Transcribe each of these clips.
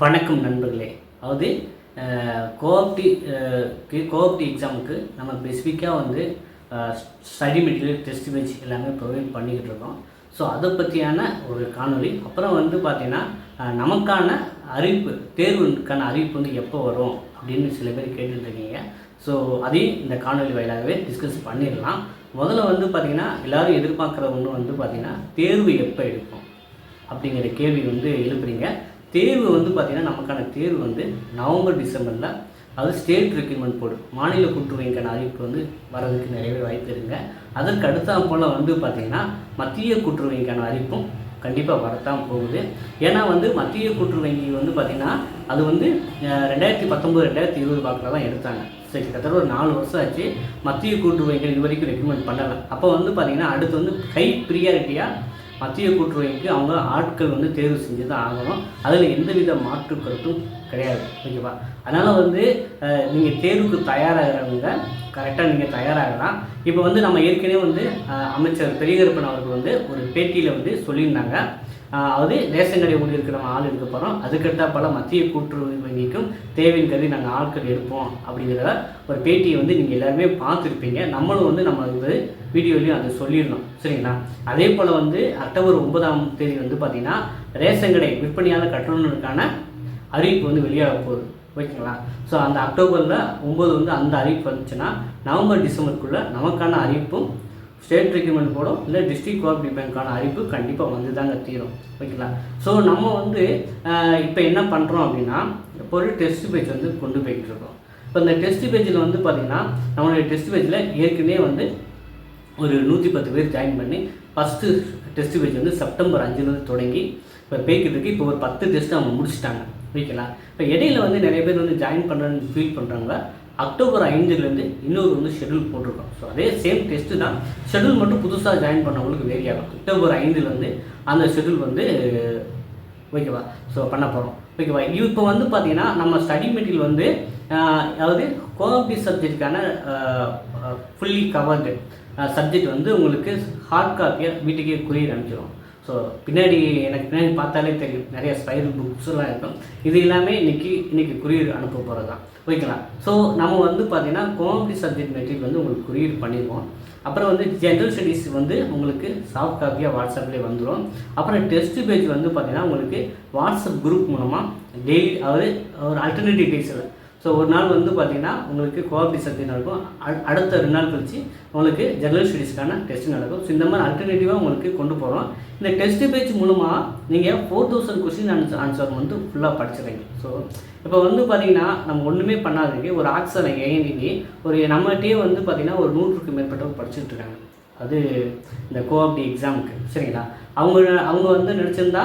வணக்கம் நண்பர்களே. அதாவது கோஆப்டி கோஆப்டி எக்ஸாமுக்கு நம்ம ஸ்பெசிஃபிக்காக வந்து ஸ்டடி மெட்டீரியல் டெஸ்ட் பேஜ் எல்லாமே ப்ரொவைட் பண்ணிக்கிட்டு இருக்கோம். ஸோ அதை பற்றியான ஒரு காணொளி. அப்புறம் வந்து பார்த்திங்கன்னா நமக்கான அறிவிப்பு தேர்வுக்கான அறிவிப்பு வந்து எப்போ வரும் அப்படின்னு சில பேர் கேட்டுட்ருக்கீங்க ஸோ அதையும் இந்த காணொளி வாயிலாகவே டிஸ்கஸ் பண்ணிடலாம். முதல்ல வந்து பார்த்திங்கன்னா எல்லாரும் எதிர்பார்க்குற ஒன்று வந்து பார்த்திங்கன்னா தேர்வு எப்போ எடுக்கும் அப்படிங்கிற கேள்வி வந்து எழுப்புறீங்க. தேர்வு வந்து பார்த்திங்கன்னா நமக்கான தேர்வு வந்து நவம்பர் டிசம்பரில் அது ஸ்டேட் ரெக்யூர்மெண்ட் போர்டு மாநில கூட்டுறவுக்கான அறிவிப்பு வந்து வரதுக்கு நிறையவே வாய்ப்பு இருக்குங்க. அதற்கு அடுத்த போல் வந்து பார்த்திங்கன்னா மத்திய கூட்டுறவுக்கான அறிவிப்பும் கண்டிப்பாக வரத்தான் போகுது. ஏன்னா வந்து மத்திய கூட்டுறவு வங்கி வந்து பார்த்திங்கன்னா அது வந்து ரெண்டாயிரத்தி பத்தொம்பது ரெண்டாயிரத்தி இருபது வாக்கில் தான் எடுத்தாங்க. சரி கிட்டத்தட்ட ஒரு நாலு வருஷம் ஆச்சு. மத்திய கூட்டுறவு வங்கிகள் இது வரைக்கும் ரெக்கமெண்ட் பண்ணலை. அப்போ வந்து பார்த்திங்கன்னா அடுத்து வந்து ஹை ப்ரியாரிட்டியாக மத்திய கூட்டுறவுக்கு அவங்க ஆட்கள் வந்து தேர்வு செஞ்சு தான் ஆகணும். அதில் எந்தவித மாற்று கருத்தும் கிடையாது. ஓகேவா? அதனால் வந்து நீங்கள் தேர்வுக்கு தயாராகிறவங்க கரெக்டாக நீங்கள் தயாராகலாம். இப்போ வந்து நம்ம ஏற்கனவே வந்து அமைச்சர் பெரியகருப்பன் அவர்கள் வந்து ஒரு பேட்டியில் வந்து சொல்லியிருந்தாங்க. அதாவது ரேஷன் கடை ஊழியருக்கு நம்ம ஆள் எடுக்க போகிறோம் அதுக்கடுத்த பல மத்திய கூட்டுறவு வங்கிக்கும் தேவையின் கருதி நாங்கள் ஆட்கள் எடுப்போம் அப்படிங்கிறத ஒரு பேட்டியை வந்து நீங்கள் எல்லாருமே பார்த்துருப்பீங்க. நம்மளும் வந்து நம்ம வந்து வீடியோலையும் அதை சொல்லிடணும். சரிங்களா? அதே போல் வந்து அக்டோபர் ஒன்பதாம் தேதி வந்து பார்த்திங்கன்னா ரேஷன் கடை விற்பனையாளர் கட்டணங்களுக்கான அறிவிப்பு வந்து வெளியாக போகுது. ஓகேங்களா? ஸோ அந்த அக்டோபரில் ஒம்பது வந்து அந்த அறிவிப்பு வந்துச்சுன்னா நவம்பர் டிசம்பருக்குள்ளே நமக்கான அறிவிப்பும் ஸ்டேட் ரெக்யூர்மெண்ட் போடும் இல்லை டிஸ்ட்ரிக்ட் கோஆப்ரேட்டிவ் பேங்க்கான அறிவிப்பு கண்டிப்பாக வந்து தாங்க தீரும். ஓகேங்களா? ஸோ நம்ம வந்து இப்போ என்ன பண்ணுறோம் அப்படின்னா இப்போ ஒரு டெஸ்ட் பேஜ் வந்து கொண்டு போய்கிட்டு இருக்கோம் இப்போ இந்த டெஸ்ட் பேஜில் வந்து பார்த்திங்கன்னா நம்மளுடைய டெஸ்ட் பேஜில் ஏற்கனவே வந்து ஒரு நூற்றி பத்து பேர் ஜாயின் பண்ணி ஃபஸ்ட்டு டெஸ்ட் பேஜ் வந்து செப்டம்பர் அஞ்சுலேருந்து தொடங்கி இப்போ பேக்கிறதுக்கு இருக்கு. இப்போ ஒரு பத்து டெஸ்ட் அவங்க முடிச்சிட்டாங்க. ஓகேங்களா இப்போ இடையில வந்து நிறைய பேர் வந்து ஜாயின் பண்ணுறேன்னு ஃபீல் பண்ணுறாங்க அக்டோபர் ஐந்துலேருந்து இன்னொரு வந்து ஷெட்யூல் போட்டிருக்கோம். ஸோ அதே சேம் டெஸ்ட்டு தான். ஷெட்யூல் மட்டும் புதுசாக ஜாயின் பண்ணவங்களுக்கு வேரி ஆகும். அக்டோபர் ஐந்துலேருந்து அந்த ஷெட்யூல் வந்து ஓகேவா ஸோ பண்ண போகிறோம் ஓகேவா இப்போ வந்து பார்த்தீங்கன்னா நம்ம ஸ்டடி மெட்டீரியல் வந்து அதாவது கோஆப்டி சப்ஜெக்டுக்கான ஃபுல்லி கவர்டு சப்ஜெக்ட் வந்து உங்களுக்கு ஹார்ட் காப்பியாக வீட்டுக்கே குறியீடு அனுப்பிச்சிடும் ஸோ பின்னாடி எனக்கு பின்னாடி பார்த்தாலே தெரியும். நிறைய ஸ்பைரல் புக்ஸ்லாம் இருக்கும். இது எல்லாமே இன்றைக்கி இன்றைக்கி குறியீர் அனுப்ப போகிறது தான் ஓகேங்களா? ஸோ நம்ம வந்து பார்த்தீங்கன்னா கோஆப்டி சப்ஜெக்ட் மெட்டீரியல் வந்து உங்களுக்கு குறியீடு பண்ணிடுவோம். அப்புறம் வந்து ஜென்ரல் ஸ்டடீஸ் வந்து உங்களுக்கு சாஃப்ட் காப்பியாக வாட்ஸ்அப்லேயே வந்துடும் அப்புறம் டெஸ்ட் பேஜ் வந்து பார்த்திங்கன்னா உங்களுக்கு வாட்ஸ்அப் குரூப் மூலமாக டெய்லி அதாவது ஒரு அல்டர்னேட்டிவ் டேஸில் ஸோ ஒரு நாள் வந்து பார்த்தீங்கன்னா உங்களுக்கு கோஆப்டி சப்ஜெக்ட் நடக்கும். அ- அடுத்த ரெண்டு நாள் கழிச்சு உங்களுக்கு ஜெனரல் ஸ்டடீஸ்க்கான டெஸ்ட் நடக்கும். ஸோ இந்த மாதிரி அல்டர்னேட்டிவாக உங்களுக்கு கொண்டு போகிறோம் இந்த டெஸ்ட் பேஜ் மூலமாக நீங்கள் four thousand question answer answer வந்து ஃபுல்லாக படிச்சிடுறீங்க. ஸோ இப்போ வந்து பார்த்தீங்கன்னா நம்ம ஒன்றுமே பண்ணாததுக்கு ஒரு ஆக்சர் ஏஎன்டிக்கு ஒரு நம்மகிட்டயே வந்து பார்த்திங்கன்னா ஒரு நூற்றுக்கு மேற்பட்டவங்க படிச்சுட்டு இருக்காங்க. அது இந்த கோஆப்டி எக்ஸாமுக்கு சரிங்களா? அவங்க அவங்க வந்து நினச்சிருந்தா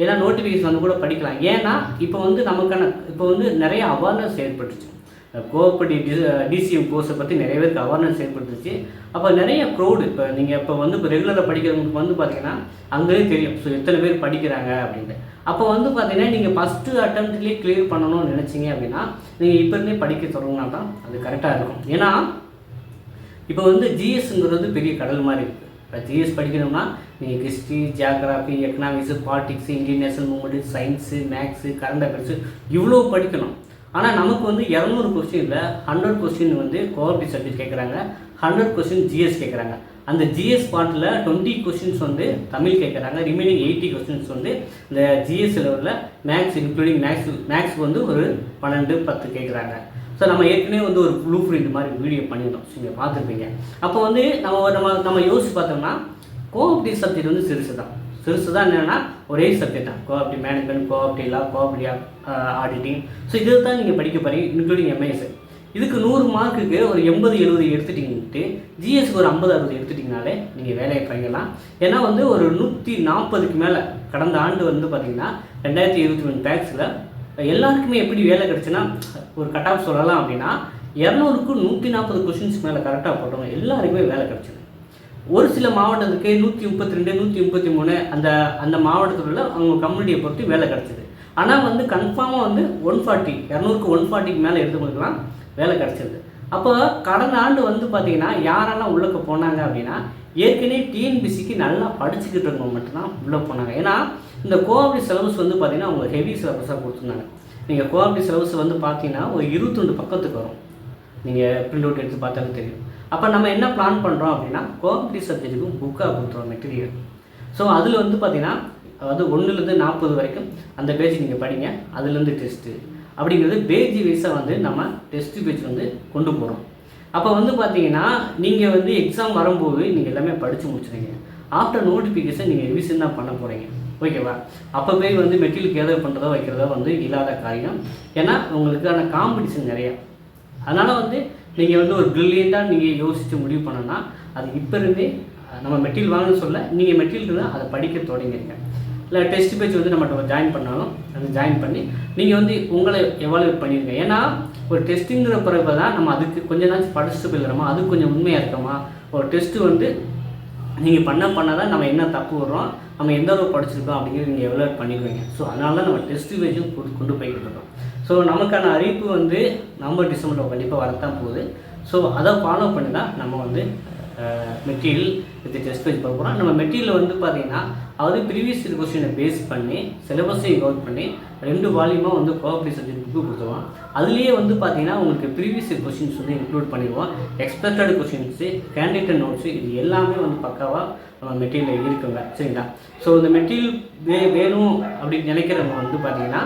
ஏன்னா நோட்டிஃபிகேஷன் வந்து கூட படிக்கலாம். ஏன்னா இப்போ வந்து நமக்கான இப்போ வந்து நிறைய அவேர்னஸ் ஏற்பட்டுச்சு. கோஆப்டி டி டிசிஎம் கோர்ஸை பற்றி நிறைய பேருக்கு அவேர்னஸ் ஏற்பட்டுச்சு. அப்போ நிறைய க்ரௌடு இப்போ நீங்கள் இப்போ வந்து இப்போ ரெகுலராக படிக்கிறவங்களுக்கு வந்து பார்த்தீங்கன்னா அங்கேயே தெரியும். ஸோ எத்தனை பேர் படிக்கிறாங்க? அப்படின்ட்டு. அப்போ வந்து பார்த்தீங்கன்னா நீங்கள் ஃபஸ்ட்டு அட்டம்ப்ட்லேயே கிளியர் பண்ணணும்னு நினச்சிங்க அப்படின்னா நீங்கள் இப்போ இருந்தே படிக்க தொடங்கினா தான் அது கரெக்டாக இருக்கும். ஏன்னா இப்போ வந்து ஜிஎஸ்ங்கிறது பெரிய கடல் மாதிரி இருக்குது இப்போ ஜிஎஸ் படிக்கணும்னா நீங்கள் history geography economics politics Indian national movement science maths current affairs இவ்வளோ படிக்கணும். ஆனால் நமக்கு வந்து இரநூறு கொஸ்டினில் ஹண்ட்ரட் கொஸ்டின் வந்து கோஆப்டி சப்ஜெக்ட் கேட்குறாங்க ஹண்ட்ரட் கொஸ்டின் ஜிஎஸ் கேட்குறாங்க அந்த ஜிஎஸ் பார்ட்டில் டுவெண்ட்டி கொஸ்டின்ஸ் வந்து தமிழ் கேட்குறாங்க ரிமைனிங் எயிட்டி கொஸ்டின்ஸ் வந்து இந்த ஜிஎஸ் லெவலில் மேக்ஸ் இன்க்ளூடிங் மேக்ஸ் மேக்ஸ் வந்து ஒரு பன்னெண்டு பத்து கேட்குறாங்க ஸோ நம்ம ஏற்கனவே வந்து ஒரு ப்ளூ பிரிண்ட் மாதிரி வீடியோ பண்ணியிருந்தோம். ஸோ நீங்கள் பார்த்துருப்பீங்க. அப்போ வந்து நம்ம நம்ம நம்ம யோசிச்சு பார்த்தோம்னா கோஆப்டி சப்ஜெக்ட் வந்து சிறுசு தான். சிறுசு தான் என்னென்னா ஒரே சப்ஜெக்ட் தான். கோஆப்டி மேனேஜ்மெண்ட் கோஆப்டி லா கோஆப்டி ஆடிட்டிங் ஸோ இது தான் நீங்கள் படிக்க போகிறீங்க இன்க்ளூடிங் எம்ஏஎஸ் இதுக்கு நூறு மார்க்குக்கு ஒரு எண்பது எழுபது எடுத்துட்டிங்கன்ட்டு ஜிஎஸ்க்கு ஒரு ஐம்பது அறுபது எடுத்துட்டிங்கனாலே நீங்கள் வேலையை பழகலாம் ஏன்னா வந்து ஒரு நூற்றி நாற்பதுக்கு மேலே கடந்த ஆண்டு வந்து பார்த்திங்கன்னா ரெண்டாயிரத்தி இருபத்தி மூணு பேக்ஸில் எல்லாருக்குமே எப்படி வேலை கிடச்சுன்னா ஒரு கட் ஆஃப் சொல்லலாம் அப்படின்னா இரநூறுக்கு நூற்றி நாற்பது கொஷின்ஸ் மேலே கரெக்டாக போட்டவங்க எல்லாருக்குமே வேலை கிடச்சிது. ஒரு சில மாவட்டத்துக்கு நூற்றி முப்பத்தி ரெண்டு நூற்றி முப்பத்தி மூணு அந்த அந்த மாவட்டத்தில் உள்ள அவங்க கம்யூனிட்டியை பொறுத்து வேலை கிடச்சிது. ஆனால் வந்து கன்ஃபார்மாக வந்து ஒன் ஃபார்ட்டி இரநூறுக்கு ஒன் ஃபார்ட்டிக்கு மேலே எடுத்தவங்களுக்குலாம் வேலை கிடச்சிது. அப்போ கடந்த ஆண்டு வந்து பார்த்தீங்கன்னா யாரெல்லாம் உள்ளக்க போனாங்க அப்படின்னா ஏற்கனவே டிஎன்பிசிக்கு நல்லா படிச்சுக்கிட்டு இருக்கவங்க மட்டும்தான் உள்ளே போனாங்க. ஏன்னா இந்த கோஆப்ரேட் சிலபஸ் வந்து பார்த்தீங்கன்னா அவங்க ஹெவி சிலபஸாக கொடுத்துருந்தாங்க. நீங்கள் கோஆப்ரேட் சிலபஸ் வந்து பார்த்தீங்கன்னா ஒரு இருபத்தொண்டு பக்கத்துக்கு வரும். நீங்கள் பிரிண்ட் அவுட் எடுத்து பார்த்தாலும் தெரியும். அப்போ நம்ம என்ன பிளான் பண்ணுறோம் அப்படின்னா கோஆப்டி சப்ஜெக்ட்டுக்கும் புக்காக கொடுத்துருவோம் மெட்டீரியல் ஸோ அதில் வந்து பார்த்தீங்கன்னா அதாவது ஒன்றுலேருந்து நாற்பது வரைக்கும் அந்த பேஜ் நீங்கள் படிங்க. அதுலேருந்து டெஸ்ட்டு அப்படிங்கிறது பேஜ் வைஸாக வந்து நம்ம டெஸ்ட் பேஜ் வந்து கொண்டு போகிறோம் அப்போ வந்து பார்த்தீங்கன்னா நீங்கள் வந்து எக்ஸாம் வரும்போது நீங்கள் எல்லாமே படித்து முடிச்சுருங்க ஆஃப்டர் நோட்டிஃபிகேஷன் நீங்கள் ரிவிஷன் தான் பண்ண போகிறீங்க ஓகேவா? அப்போ போய் வந்து மெட்டீரியல் கேதர் பண்ணுறதோ வைக்கிறதோ வந்து இல்லாத காரியம். ஏன்னா உங்களுக்கான காம்படிஷன் நிறையா. அதனால் வந்து நீங்கள் வந்து ஒரு ப்ரில்லியண்ட்டாக நீங்கள் யோசித்து முடிவு பண்ணோன்னா அது இப்போ இருந்தே நம்ம மெட்டீரியல் வாங்கணும்னு சொல்ல நீங்கள் மெட்டீரியல் இருந்தால் அதை படிக்க தொடங்கிருங்க. இல்லை டெஸ்ட் பேஜ் வந்து நம்ம ஜாயின் பண்ணாலும் அது ஜாயின் பண்ணி நீங்கள் வந்து உங்களை எவாலுவேட் பண்ணிடுங்க ஏன்னா ஒரு டெஸ்ட்டுங்கிற பிறகு தான் நம்ம அதுக்கு கொஞ்ச நாள் படிச்சுட்டு போயிடுறோமா அது கொஞ்சம் உண்மையாக இருக்கோமா? ஒரு டெஸ்ட்டு வந்து நீங்கள் பண்ண பண்ண தான் நம்ம என்ன தப்பு வர்றோம் நம்ம எந்த அளவு படிச்சிருக்கோம் அப்படிங்கிறது நீங்கள் எவ்வளோ பண்ணிக்குவீங்க ஸோ அதனால தான் நம்ம டெஸ்ட் பேஜும் கொண்டு கொண்டு போய்கிட்டு இருக்கோம். ஸோ நமக்கான அறிவிப்பு வந்து நவம்பர் டிசம்பரில் கண்டிப்பாக வரத்தான் போகுது. ஸோ அதை ஃபாலோ பண்ணி தான் நம்ம வந்து மெட்டீரியல் வித் டெஸ்ட் பேஜ் பார்க்க போகிறோம் நம்ம மெட்டீரியல் வந்து பார்த்தீங்கன்னா அதாவது ப்ரீவியஸ் இயர் கொஸ்டினை பேஸ் பண்ணி சிலபஸையும் கவுட் பண்ணி ரெண்டு வால்யூமாக வந்து கோஆப்ரேட் சப்ஜெக்ட் புக்கு கொடுத்துருவோம். அதுலேயே வந்து பார்த்தீங்கன்னா உங்களுக்கு ப்ரீவியஸ் இயர் கொஸ்டின்ஸ் வந்து இன்க்ளூட் பண்ணிடுவோம். எக்ஸ்பெக்டட் கொஸ்டின்ஸு கேண்டிடேட் நோட்ஸு இது எல்லாமே வந்து பக்காவாக நம்ம மெட்டீரியல் இருக்குங்க. சரிங்களா? ஸோ இந்த மெட்டீரியல் வே வேணும் அப்படின்னு நினைக்கிறவங்க வந்து பார்த்தீங்கன்னா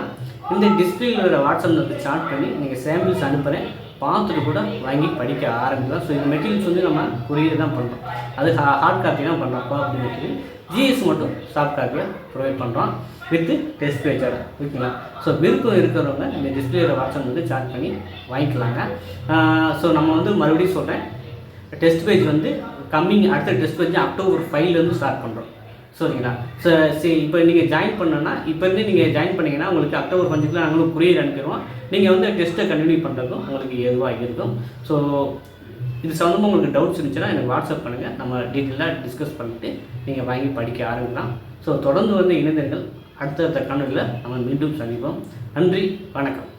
இந்த டிஸ்பிளேல வாட்ஸ்அப் வந்து சார்ட் பண்ணி நீங்கள் சாம்பிள்ஸ் அனுப்புகிறேன் பார்த்துட்டு கூட வாங்கி படிக்க ஆரம்பிக்கலாம். ஸோ இந்த மெட்டீரியல்ஸ் வந்து நம்ம குறியீடு தான் பண்ணுறோம் அது ஹார்ட் காப்பி தான் பண்ணுறோம் அப்படின்னு மெட்டீரியல் ஜிஎஸ் மட்டும் சாஃப்ட் காப்பியாக ப்ரொவைட் பண்ணுறோம் வித்து டெஸ்ட் பேஜோட ஓகேங்களா? ஸோ விருப்பம் இருக்கிறவங்க இந்த டிஸ்பிளேயோட வாட்ஸ்அப் வந்து சார்ட் பண்ணி வாங்கிக்கலாங்க. ஸோ நம்ம வந்து மறுபடியும் சொல்கிறேன் டெஸ்ட் பேஜ் வந்து கம்மிங் அடுத்த டெஸ்ட் பேஜ் அக்டோபர் ஃபைவ்லேருந்து ஸ்டார்ட் பண்ணுறோம் சரிங்களா ஸோ சரி இப்போ நீங்கள் ஜாயின் பண்ணோன்னா இப்போ இருந்து நீங்கள் ஜாயின் பண்ணிங்கன்னா உங்களுக்கு அக்டோபர் பஞ்சத்தில் நாங்களும் குரியர் அனுப்பிடுவோம். நீங்கள் வந்து டெஸ்ட்டை கண்டினியூ பண்ணுறதும் உங்களுக்கு எதுவாக இருக்கும். ஸோ இது சம்மந்தமாக உங்களுக்கு டவுட்ஸ் இருந்துச்சுன்னா எனக்கு வாட்ஸ்அப் பண்ணுங்கள் நம்ம டீட்டெயிலாக டிஸ்கஸ் பண்ணிவிட்டு நீங்கள் வாங்கி படிக்க ஆரம்பிக்கலாம். ஸோ தொடர்ந்து வந்து இணைந்தர்கள் அடுத்தடுத்த கணக்கில் நம்ம மீண்டும் சந்திப்போம். நன்றி வணக்கம்.